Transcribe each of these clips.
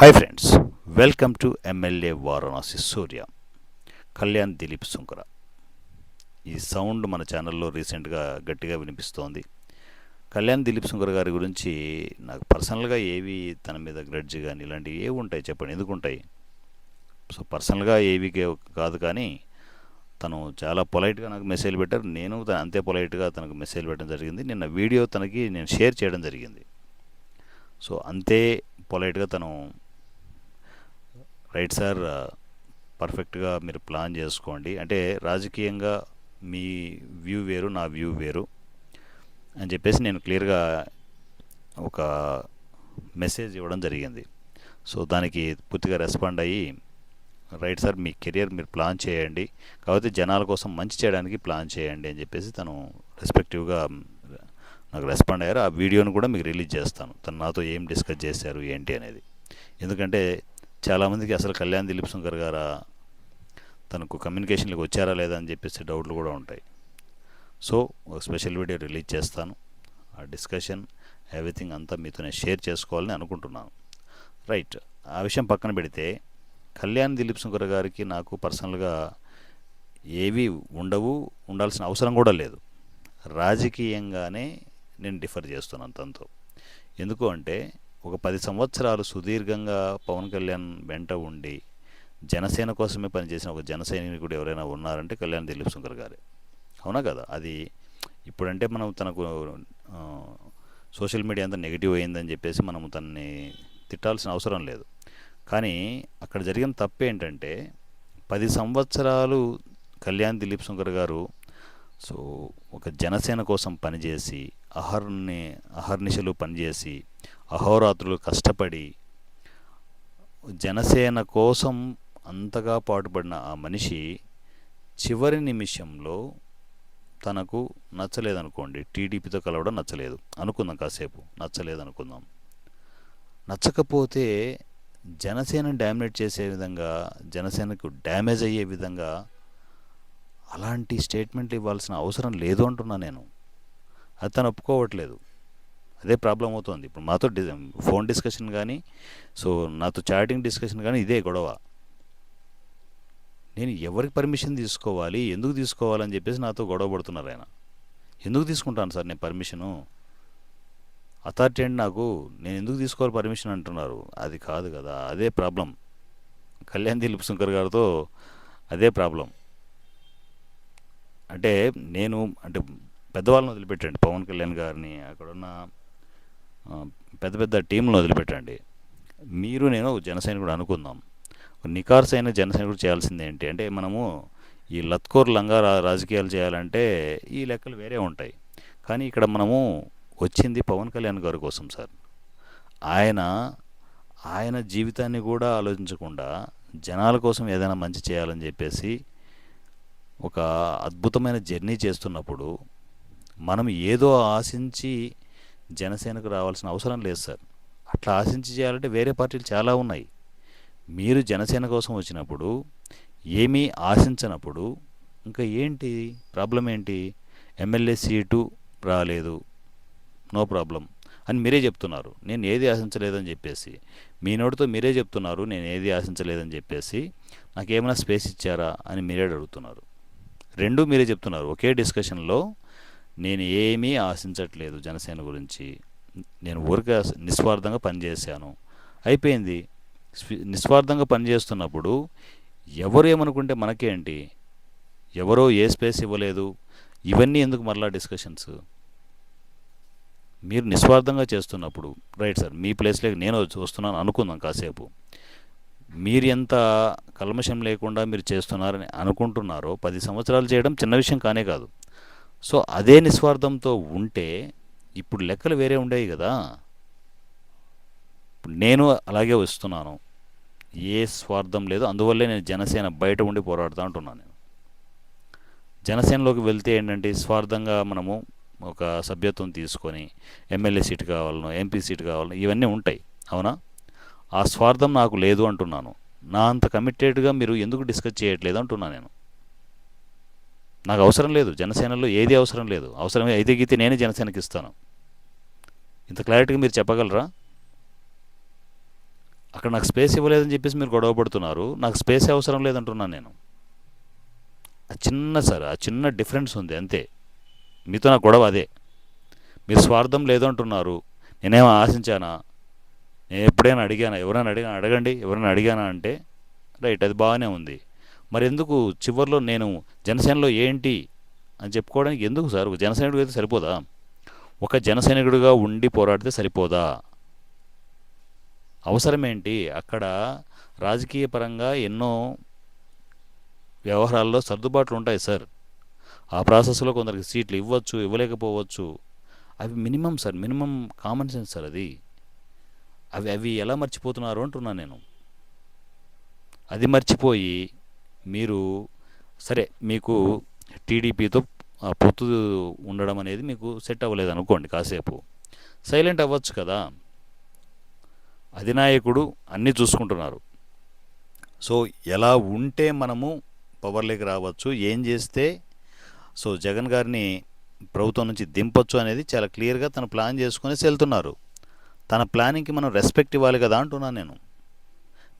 Hi friends welcome to MLA Varanasi Surya Kalyan Dilip Sunkara ఈ sound మన ఛానల్లో రీసెంట్గా గట్టిగా వినిపిస్తోంది. కళ్యాణ్ దిలీప్ సుంకర్ గారి గురించి నాకు పర్సనల్గా ఏవి తన మీద గ్రడ్జ్ కానీ ఇలాంటివి ఏవి ఉంటాయి చెప్పండి? ఎందుకు ఉంటాయి? సో పర్సనల్గా ఏవి కాదు కానీ తను చాలా పొలైట్గా నాకు మెసేజ్ పెట్టారు. నేను అంతే పొలైట్గా తనకు మెసేజ్ పెట్టడం జరిగింది. నిన్న వీడియో తనకి నేను షేర్ చేయడం జరిగింది. సో అంతే పొలైట్గా తను రైట్ సార్ పర్ఫెక్ట్గా మీరు ప్లాన్ చేసుకోండి. అంటే రాజకీయంగా మీ వ్యూ వేరు నా వ్యూ వేరు అని చెప్పేసి నేను క్లియర్గా ఒక మెసేజ్ ఇవ్వడం జరిగింది. సో దానికి పూర్తిగా రెస్పాండ్ అయ్యి రైట్ సార్ మీ కెరియర్ మీరు ప్లాన్ చేయండి. కాకపోతే జనాల కోసం మంచి చేయడానికి ప్లాన్ చేయండి అని చెప్పేసి తను రెస్పెక్టివ్గా నాకు రెస్పాండ్ అయ్యారు. ఆ వీడియోని కూడా మీకు రిలీజ్ చేస్తాను. తను నాతో ఏం డిస్కస్ చేశారు ఏంటి అనేది. ఎందుకంటే చాలామందికి అసలు కళ్యాణ్ దిలీప్ శంకర్ గారా తనకు కమ్యూనికేషన్లకు వచ్చారా లేదా అని చెప్పేసి డౌట్లు కూడా ఉంటాయి. సో ఒక స్పెషల్ వీడియో రిలీజ్ చేస్తాను. ఆ డిస్కషన్ ఎవ్రీథింగ్ అంతా మీతో నేను షేర్ చేసుకోవాలని అనుకుంటున్నాను. రైట్ ఆ విషయం పక్కన పెడితే కళ్యాణ్ దిలీప్ శంకర్ గారికి నాకు పర్సనల్గా ఏవి ఉండవు ఉండాల్సిన అవసరం కూడా లేదు. రాజకీయంగానే నేను డిఫర్ చేస్తున్నాను తనతో. ఎందుకు అంటే ఒక పది సంవత్సరాలు సుదీర్ఘంగా పవన్ కళ్యాణ్ వెంట ఉండి జనసేన కోసమే పనిచేసిన ఒక జనసైనికుడు ఎవరైనా ఉన్నారంటే కళ్యాణ్ దిలీప్ శంకర్ గారే. అవునా కదా? అది ఇప్పుడంటే మనం తనకు సోషల్ మీడియా అంతా నెగిటివ్ అయిందని చెప్పేసి మనం తనని తిట్టాల్సిన అవసరం లేదు. కానీ అక్కడ జరిగిన తప్పు ఏంటంటే పది సంవత్సరాలు కళ్యాణ్ దిలీప్ శంకర్ గారు సో ఒక జనసేన కోసం పనిచేసి అహర్ని అహర్నిశలు పనిచేసి అహోరాత్రులు కష్టపడి జనసేన కోసం అంతగా పాటుపడిన ఆ మనిషి చివరి నిమిషంలో తనకు నచ్చలేదనుకోండి టీడీపీతో కలవడం నచ్చలేదు. అనుకుందాం కాసేపు నచ్చలేదు అనుకుందాం నచ్చకపోతే జనసేన డామినేట్ చేసే విధంగా జనసేనకు డ్యామేజ్ అయ్యే విధంగా అలాంటి స్టేట్మెంట్లు ఇవ్వాల్సిన అవసరం లేదు అంటున్నా నేను. అది తను ఒప్పుకోవట్లేదు. అదే ప్రాబ్లం అవుతుంది. ఇప్పుడు మాతో డి ఫోన్ డిస్కషన్ కానీ సో నాతో చాటింగ్ డిస్కషన్ కానీ ఇదే గొడవ. నేను ఎవరికి పర్మిషన్ తీసుకోవాలి ఎందుకు తీసుకోవాలని చెప్పేసి నాతో గొడవ పడుతున్నారు ఆయన. ఎందుకు తీసుకుంటాను సార్ నేను పర్మిషను? అథారిటీ అండి నాకు నేను ఎందుకు తీసుకోవాలి పర్మిషన్ అంటున్నారు. అది కాదు కదా అదే ప్రాబ్లం. కళ్యాణ్ దిలీప్ శంకర్ గారితో అదే ప్రాబ్లం. అంటే నేను అంటే పెద్దవాళ్ళని వదిలిపెట్టండి. పవన్ కళ్యాణ్ గారిని అక్కడున్న పెద్ద పెద్ద టీంలను వదిలిపెట్టండి. మీరు నేను జనసేన కూడా అనుకుందాం. నికార్స్ అయిన జనసైనికుడు చేయాల్సింది ఏంటి అంటే మనము ఈ లత్కోర్ లంగా రా- రాజకీయాలు చేయాలంటే ఈ లెక్కలు వేరే ఉంటాయి. కానీ ఇక్కడ మనము వచ్చింది పవన్ కళ్యాణ్ గారి కోసం సార్. ఆయన ఆయన జీవితాన్ని కూడా ఆలోచించకుండా జనాల కోసం ఏదైనా మంచి చేయాలని చెప్పేసి ఒక అద్భుతమైన జర్నీ చేస్తున్నప్పుడు మనం ఏదో ఆశించి జనసేనకు రావాల్సిన అవసరం లేదు సార్. అట్లా ఆశించి చేయాలంటే వేరే పార్టీలు చాలా ఉన్నాయి. మీరు జనసేన కోసం వచ్చినప్పుడు ఏమీ ఆశించనప్పుడు ఇంకా ఏంటి? ప్రాబ్లం ఏంటి? ఎమ్మెల్యే సీటు రాలేదు. నో ప్రాబ్లం అని మీరే చెప్తున్నారు. నేను ఏది ఆశించలేదని చెప్పేసి మీ నోటితో మీరే చెప్తున్నారు నేను ఏది ఆశించలేదని చెప్పేసి నాకు ఏమైనా స్పేస్ ఇచ్చారా అని మీరే అడుగుతున్నారు. రెండు మీరే చెప్తున్నారు. ఒకే డిస్కషన్లో నేను ఏమీ ఆశించట్లేదు జనసేన గురించి. నేను ఊరికే నిస్వార్థంగా పనిచేశాను. అయిపోయింది. నిస్వార్థంగా పనిచేస్తున్నప్పుడు ఎవరు ఏమనుకుంటే మనకేంటి? ఎవరో ఏ స్పేస్ ఇవ్వలేదు. ఇవన్నీ ఎందుకు మరలా డిస్కషన్స్? మీరు నిస్వార్థంగా చేస్తున్నప్పుడు రైట్ సార్ మీ ప్లేస్లోకి నేను చూస్తున్నాను వస్తున్నాను అనుకుందాం కాసేపు. మీరు ఎంత కల్మషం లేకుండా మీరు చేస్తున్నారని అనుకుంటున్నారో పది సంవత్సరాలు చేయడం చిన్న విషయం కానే కాదు. సో అదే నిస్వార్థంతో ఉంటే ఇప్పుడు లెక్కలు వేరే ఉండేవి కదా. నేను అలాగే వస్తున్నాను. ఏ స్వార్థం లేదు. అందువల్లే నేను జనసేన బయట ఉండి పోరాడుతూ ఉంటున్నాను నేను. జనసేనలోకి వెళ్తే ఏంటంటే స్వార్థంగా మనము ఒక సభ్యత్వం తీసుకొని ఎమ్మెల్యే సీట్ కావాలను ఎంపీ సీట్ కావాలను ఇవన్నీ ఉంటాయి. అవునా? ఆ స్వార్థం నాకు లేదు అంటున్నాను. నా అంత కమిటెడ్గా మీరు ఎందుకు డిస్కస్ చేయట్లేదు అంటున్నాను నేను. నాకు అవసరం లేదు జనసేనలో ఏది అవసరం లేదు. అవసరమే అయితే గీతే నేనే జనసేనకి ఇస్తాను. ఇంత క్లారిటీగా మీరు చెప్పగలరా? అక్కడ నాకు స్పేస్ ఇవ్వలేదని చెప్పేసి మీరు గొడవ పడుతున్నారు. నాకు స్పేస్ అవసరం లేదంటున్నాను నేను. ఆ చిన్న సార్ ఆ చిన్న డిఫరెన్స్ ఉంది అంతే. మీతో నా గొడవ అదే. మీరు స్వార్థం లేదు అంటున్నారు. నేనేమో ఆశించానా? నేను ఎప్పుడైనా అడిగానా? ఎవరైనా అడిగా అడగండి. ఎవరైనా అడిగానా అంటే రైట్ అది బాగానే ఉంది. మరి ఎందుకు చివరిలో నేను జనసేనలో ఏంటి అని చెప్పుకోవడానికి ఎందుకు సార్? ఒక జనసైనికుడు అయితే సరిపోదా? ఒక జనసైనికుడిగా ఉండి పోరాడితే సరిపోదా? అవసరం ఏంటి అక్కడ రాజకీయ పరంగా ఎన్నో వ్యవహారాల్లో సర్దుబాట్లు ఉంటాయి సార్. ఆ ప్రాసెస్లో కొందరికి సీట్లు ఇవ్వచ్చు ఇవ్వలేకపోవచ్చు. అవి minimum sir minimum common sense sir అది. అవి అవి ఎలా మర్చిపోతున్నారు అంటున్నాను నేను. అది మర్చిపోయి మీరు సరే మీకు టీడీపీతో ఆ పొత్తు ఉండడం అనేది మీకు సెట్ అవ్వలేదు అనుకోండి కాసేపు. సైలెంట్ అవ్వచ్చు కదా? అధినాయకుడు అన్నీ చూసుకుంటున్నారు. సో ఎలా ఉంటే మనము పవర్లోకి రావచ్చు ఏం చేస్తే సో జగన్ గారిని ప్రభుత్వం నుంచి దింపొచ్చు అనేది చాలా క్లియర్గా తను ప్లాన్ చేసుకొని వెళ్తున్నారు. తన ప్లానింగ్కి మనం రెస్పెక్ట్ ఇవ్వాలి కదా అంటున్నాను నేను.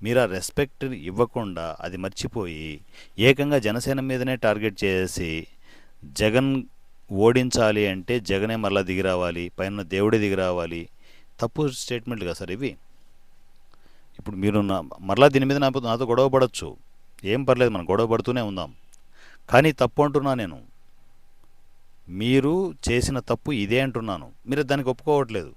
మీరు ఆ రెస్పెక్ట్ ఇవ్వకుండా అది మర్చిపోయి ఏకంగా జనసేన మీదనే టార్గెట్ చేసి జగన్ ఓడించాలి అంటే జగనే మరలా దిగి రావాలి పైన దేవుడే దిగి రావాలి. తప్పు స్టేట్మెంట్ కదా సార్ ఇవి. ఇప్పుడు మీరు నా మరలా దీని మీద నాతో నాతో గొడవ పడచ్చు. ఏం పర్లేదు మనం గొడవ పడుతూనే ఉందాం. కానీ తప్పు అంటున్నా నేను. మీరు చేసిన తప్పు ఇదే అంటున్నాను. మీరు దానికి ఒప్పుకోవట్లేదు.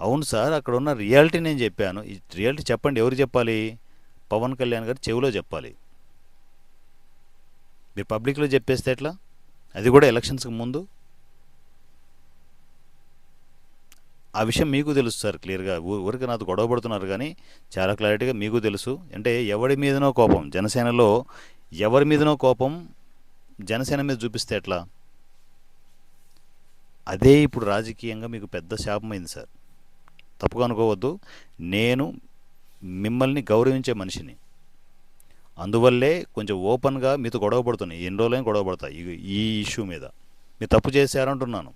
అవును సార్ అక్కడ ఉన్న రియాలిటీ నేను చెప్పాను. ఈ రియాలిటీ చెప్పండి ఎవరు చెప్పాలి? పవన్ కళ్యాణ్ గారు చెవిలో చెప్పాలి. మీరు పబ్లిక్లో చెప్పేస్తే ఎట్లా? అది కూడా ఎలక్షన్స్కి ముందు. ఆ విషయం మీకు తెలుసు సార్ క్లియర్గా. ఊరికి నాతో గొడవ పడుతున్నారు కానీ చాలా క్లారిటీగా మీకు తెలుసు. అంటే ఎవరి మీదనో కోపం? జనసేనలో ఎవరి మీదనో కోపం జనసేన మీద చూపిస్తే ఎట్లా? అదే ఇప్పుడు రాజకీయంగా మీకు పెద్ద శాపమైంది సార్. తప్పుగా అనుకోవద్దు. నేను మిమ్మల్ని గౌరవించే మనిషిని. అందువల్లే కొంచెం ఓపెన్గా మీతో గొడవ పడుతున్నాయి ఎన్ని రోజులైనా గొడవ పడతాయి ఈ ఇష్యూ మీద. మీరు తప్పు చేశారంటున్నాను.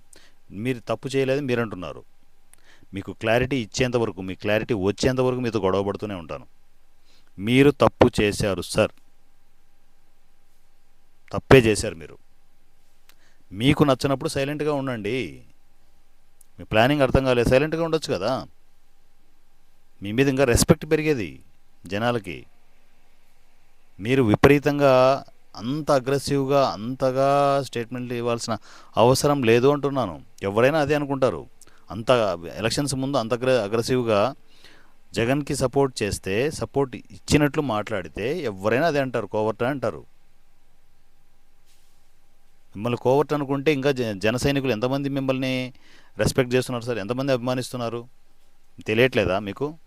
మీరు తప్పు చేయలేదు మీరంటున్నారు. మీకు క్లారిటీ ఇచ్చేంత వరకు మీ క్లారిటీ వచ్చేంత వరకు మీతో గొడవ పడుతూనే ఉంటాను. మీరు తప్పు చేశారు సార్. తప్పే చేశారు మీరు. మీకు నచ్చినప్పుడు సైలెంట్గా ఉండండి. మీ ప్లానింగ్ అర్థం కాలేదు. సైలెంట్గా ఉండొచ్చు కదా? మీ మీద ఇంకా రెస్పెక్ట్ పెరిగేది జనాలకి. మీరు విపరీతంగా అంత అగ్రెసివ్గా అంతగా స్టేట్మెంట్లు ఇవ్వాల్సిన అవసరం లేదు అంటున్నాను. ఎవరైనా అదే అనుకుంటారు. అంత ఎలక్షన్స్ ముందు అంత అగ్ర అగ్రెసివ్గా జగన్కి సపోర్ట్ చేస్తే సపోర్ట్ ఇచ్చినట్లు మాట్లాడితే ఎవరైనా అదే అంటారు కోవర్ట్ అంటారు. మిమ్మల్ని కోవర్ట్ అనుకుంటే ఇంకా జ- జన సైనికులు ఎంతమంది మిమ్మల్ని రెస్పెక్ట్ చేస్తున్నారు సార్? ఎంతమంది అభిమానిస్తున్నారు? తెలియట్లేదా మీకు?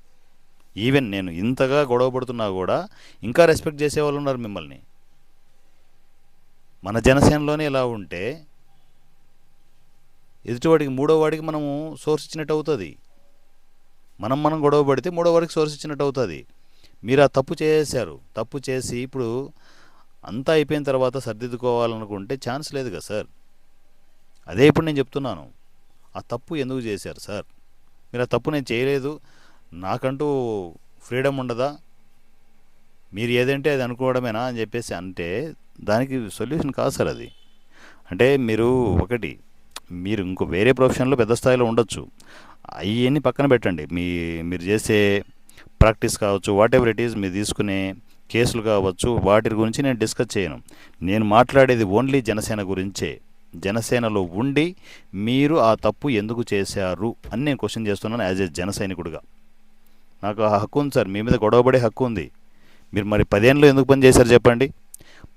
ఈవెన్ నేను ఇంతగా గొడవ పడుతున్నా కూడా ఇంకా రెస్పెక్ట్ చేసేవాళ్ళు ఉన్నారు మిమ్మల్ని. మన జనసేనలోనే ఇలా ఉంటే ఎదుటివాడికి మూడో వాడికి మనము సోర్స్ ఇచ్చినట్టు అవుతుంది. మనం మనం గొడవ పడితే మూడో వాడికి సోర్స్ ఇచ్చినట్టు అవుతుంది. మీరు ఆ తప్పు చేశారు. తప్పు చేసి ఇప్పుడు అంతా అయిపోయిన తర్వాత సర్దిద్దుకోవాలనుకుంటే ఛాన్స్ లేదు కదా సార్. అదే ఇప్పుడు నేను చెప్తున్నాను. ఆ తప్పు ఎందుకు చేశారు సార్? మీరు ఆ తప్పు నేను చేయలేదు. నాకంటూ ఫ్రీడమ్ ఉండదా? మీరు ఏదంటే అది అనుకోవడమేనా అని చెప్పేసి అంటే దానికి సొల్యూషన్ కాదు సార్ అది. అంటే మీరు ఒకటి మీరు ఇంకో వేరే ప్రొఫెషన్లో పెద్ద స్థాయిలో ఉండొచ్చు. అవన్నీ పక్కన పెట్టండి. మీ మీరు చేసే ప్రాక్టీస్ కావచ్చు వాట్ ఎవర్ ఇట్ ఈస్ మీరు తీసుకునే కేసులు కావచ్చు వాటి గురించి నేను డిస్కస్ చేయను. నేను మాట్లాడేది ఓన్లీ జనసేన గురించే. జనసేనలో ఉండి మీరు ఆ తప్పు ఎందుకు చేశారు అని నేను క్వశ్చన్ చేస్తున్నాను యాజ్ ఏ జన సైనికుడిగా. నాకు ఆ హక్కు ఉంది సార్ మీ మీద గొడవపడే హక్కు ఉంది. మీరు మరి పదేళ్ళు ఎందుకు పని చేశారు చెప్పండి.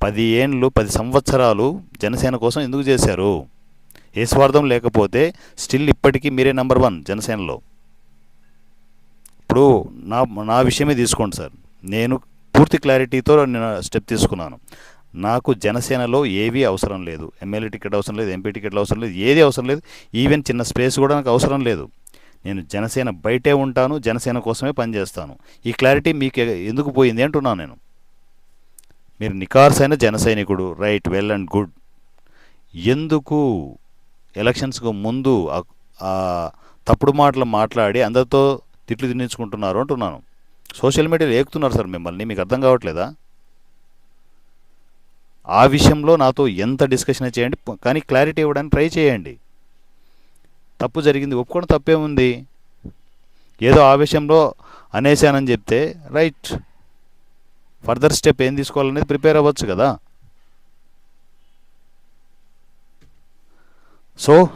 పది ఏండ్లు పది సంవత్సరాలు జనసేన కోసం ఎందుకు చేశారు? ఏ స్వార్థం లేకపోతే స్టిల్ ఇప్పటికీ మీరే నెంబర్ వన్ జనసేనలో. ఇప్పుడు నా నా విషయమే తీసుకోండి సార్. నేను పూర్తి క్లారిటీతో నేను స్టెప్ తీసుకున్నాను. నాకు జనసేనలో ఏవీ అవసరం లేదు. ఎమ్మెల్యే టికెట్ అవసరం లేదు ఎంపీ టికెట్ అవసరం లేదు ఏది అవసరం లేదు. ఈవెన్ చిన్న స్పేస్ కూడా నాకు అవసరం లేదు. నేను జనసేన బయటే ఉంటాను జనసేన కోసమే పనిచేస్తాను. ఈ క్లారిటీ మీకు ఎందుకు పోయింది అంటున్నాను నేను. మీరు నికార్సైన జన సైనికుడు రైట్ వెల్ అండ్ గుడ్. ఎందుకు ఎలక్షన్స్కు ముందు ఆ- తప్పుడు మాటలు మాట్లాడి అందరితో తిట్లు తినించుకుంటున్నారు అంటున్నాను. సోషల్ మీడియాలో ఏకుతున్నారు సార్ మిమ్మల్ని. మీకు అర్థం కావట్లేదా? ఆ విషయంలో నాతో ఎంత డిస్కషన్ చేయండి కానీ క్లారిటీ ఇవ్వడానికి ట్రై చేయండి. తప్పు జరిగింది ఒప్పుకోవడం తప్పే ఉంది. ఏదో ఆ విషయంలో అనేశానని చెప్తే రైట్. ఫర్దర్ స్టెప్ ఏం తీసుకోవాలనేది ప్రిపేర్ అవ్వచ్చు కదా. సో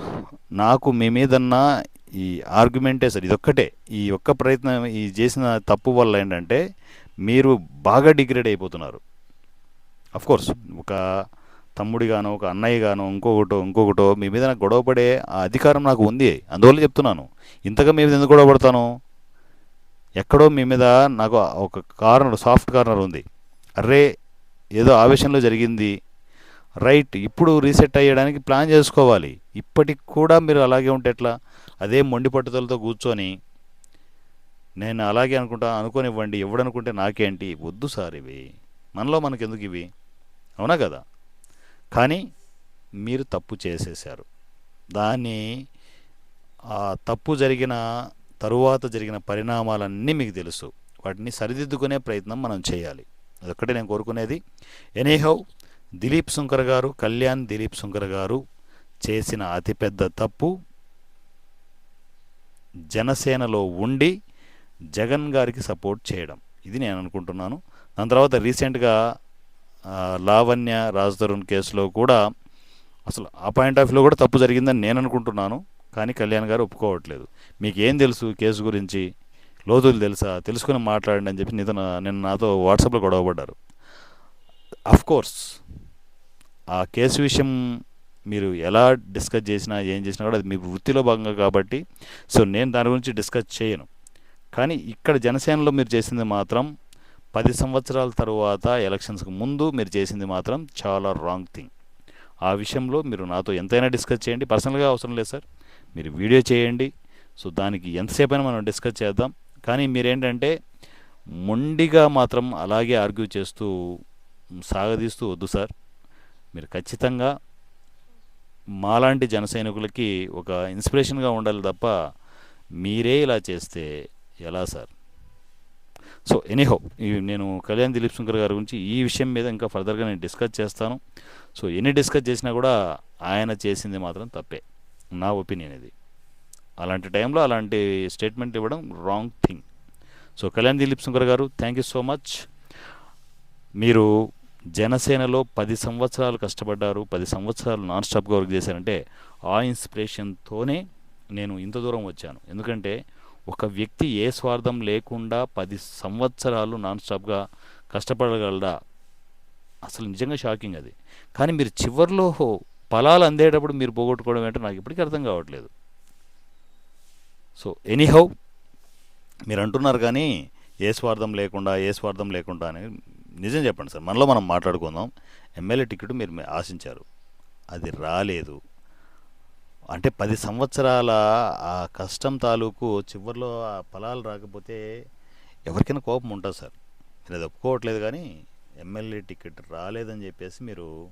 నాకు మీ మీదన్నా ఈ ఆర్గ్యుమెంటే సార్ ఇదొక్కటే. ఈ ఒక్క ప్రయత్నం ఈ చేసిన తప్పు వల్ల ఏంటంటే మీరు బాగా డిగ్రేడ్ అయిపోతున్నారు. కోర్స్ ఒక తమ్ముడిగానో ఒక అన్నయ్యగానో ఇంకొకటో ఇంకొకటో మీ మీద నాకు గొడవపడే ఆ అధికారం నాకు ఉంది. అందువల్ల చెప్తున్నాను. ఇంతగా మీ మీద ఎందుకు గొడవపడతాను ఎక్కడో మీ మీద నాకు ఒక కార్నర్ సాఫ్ట్ కార్నర్ ఉంది. అర్రే ఏదో ఆవేశంలో జరిగింది. రైట్ ఇప్పుడు రీసెట్ అయ్యడానికి ప్లాన్ చేసుకోవాలి. ఇప్పటికి కూడా మీరు అలాగే ఉంటే ఎట్లా? అదే మొండి పట్టుదలతో కూర్చొని నేను అలాగే అనుకుంటా అనుకోనివ్వండి. ఎవడనుకుంటే నాకేంటి? వద్దు సార్ ఇవి. మనలో మనకెందుకు ఇవి? అవునా కదా? కానీ మీరు తప్పు చేసేసారు దాన్ని ఆ తప్పు జరిగిన తరువాత జరిగిన పరిణామాలన్నీ మీకు తెలుసు. వాటిని సరిదిద్దుకునే ప్రయత్నం మనం చేయాలి. అదొక్కటే నేను కోరుకునేది. ఎనీహౌ దిలీప్ శంకర్ గారు కళ్యాణ్ దిలీప్ శంకర్ గారు చేసిన అతిపెద్ద తప్పు జనసేనలో ఉండి జగన్ గారికి సపోర్ట్ చేయడం. ఇది నేను అనుకుంటున్నాను. దాని తర్వాత రీసెంట్గా లావణ్య రాజ్ తరుణ్ కేసులో కూడా అసలు ఆ పాయింట్ ఆఫ్ వ్యూలో కూడా తప్పు జరిగిందని నేను అనుకుంటున్నాను. కానీ కళ్యాణ్ గారు ఒప్పుకోవట్లేదు. మీకు ఏం తెలుసు కేసు గురించి? లోతులు తెలుసా? తెలుసుకుని మాట్లాడండి అని చెప్పి నిన్న నిన్న నాతో వాట్సాప్లో గొడవపడ్డారు. అఫ్ కోర్స్ ఆ కేసు విషయం మీరు ఎలా డిస్కస్ చేసినా ఏం చేసినా కూడా అది మీ వృత్తిలో భాగంగా కాబట్టి సో నేను దాని గురించి డిస్కస్ చేయను. కానీ ఇక్కడ జనసేనలో మీరు చేసింది మాత్రం పది సంవత్సరాల తరువాత ఎలక్షన్స్కి ముందు మీరు చేసింది మాత్రం చాలా రాంగ్ థింగ్ ఆ విషయంలో మీరు నాతో ఎంతైనా డిస్కస్ చేయండి. పర్సనల్గా అవసరం లేదు సార్. మీరు వీడియో చేయండి. సో దానికి ఎంతసేపు అయినా మనం డిస్కస్ చేద్దాం. కానీ మీరేంటంటే మొండిగా మాత్రం అలాగే ఆర్గ్యూ చేస్తూ సాగదీస్తూ వద్దు సార్. మీరు ఖచ్చితంగా మాలాంటి జన సైనికులకి ఒక ఇన్స్పిరేషన్గా ఉండాలి తప్ప మీరే ఇలా చేస్తే ఎలా సార్? సో ఎనీహో నేను కళ్యాణ్ దిలీప్ శంకర్ గారి గురించి ఈ విషయం మీద ఇంకా ఫర్దర్గా నేను డిస్కస్ చేస్తాను. సో ఎన్ని డిస్కస్ చేసినా కూడా ఆయన చేసింది మాత్రం తప్పే నా ఒపీనియన్ ఇది. అలాంటి టైంలో అలాంటి స్టేట్మెంట్ ఇవ్వడం wrong thing. So Kalyan Dilip Shankar garu thank you so much. మీరు జనసేనలో పది సంవత్సరాలు కష్టపడ్డారు పది సంవత్సరాలు నాన్ స్టాప్గా వర్క్ చేశారంటే ఆ ఇన్స్పిరేషన్తోనే నేను ఇంత దూరం వచ్చాను. ఎందుకంటే ఒక వ్యక్తి ఏ స్వార్థం లేకుండా పది సంవత్సరాలు నాన్ స్టాప్గా కష్టపడగలడా? అసలు నిజంగా షాకింగ్ అది. కానీ మీరు చివరిలో ఫలాలు అందేటప్పుడు మీరు పోగొట్టుకోవడం ఏంటో నాకు ఇప్పటికీ అర్థం కావట్లేదు. సో ఎనీహౌ మీరు అంటున్నారు కానీ ఏ స్వార్థం లేకుండా ఏ స్వార్థం లేకుండా అని నిజం చెప్పండి సార్. మనలో మనం మాట్లాడుకుందాం. ఎమ్మెల్యే టికెట్ మీరు ఆశించారు. అది రాలేదు. అంటే పది సంవత్సరాల ఆ కష్టం తాలూకు చివరిలో ఆ ఫలాలు రాకపోతే ఎవరికైనా కోపం ఉంటుంది సార్. నేను అది ఒప్పుకోవట్లేదు కానీ ఎమ్మెల్యే టికెట్ రాలేదని చెప్పేసి మీరు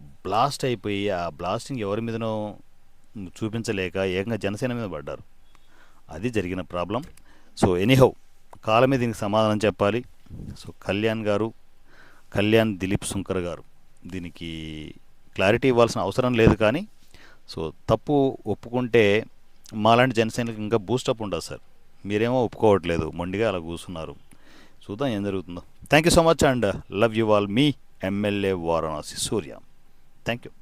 బ్లాస్ట్ అయిపోయి ఆ బ్లాస్టింగ్ ఎవరి మీదనో చూపించలేక ఏకంగా జనసేన మీద పడ్డారు. అది జరిగిన ప్రాబ్లం. సో ఎనీహౌ కాలమే దీనికి సమాధానం చెప్పాలి. సో కళ్యాణ్ గారు కళ్యాణ్ దిలీప్ శుంకర్ గారు దీనికి క్లారిటీ ఇవ్వాల్సిన అవసరం లేదు కానీ సో తప్పు ఒప్పుకుంటే మాలాంటి జనసేనకి ఇంకా బూస్టప్ ఉండదు సార్. మీరేమో ఒప్పుకోవట్లేదు మొండిగా అలా కూర్చున్నారు. చూద్దాం ఏం జరుగుతుందో. Thank you so much and love you all me MLA Varanasi Surya. Thank you.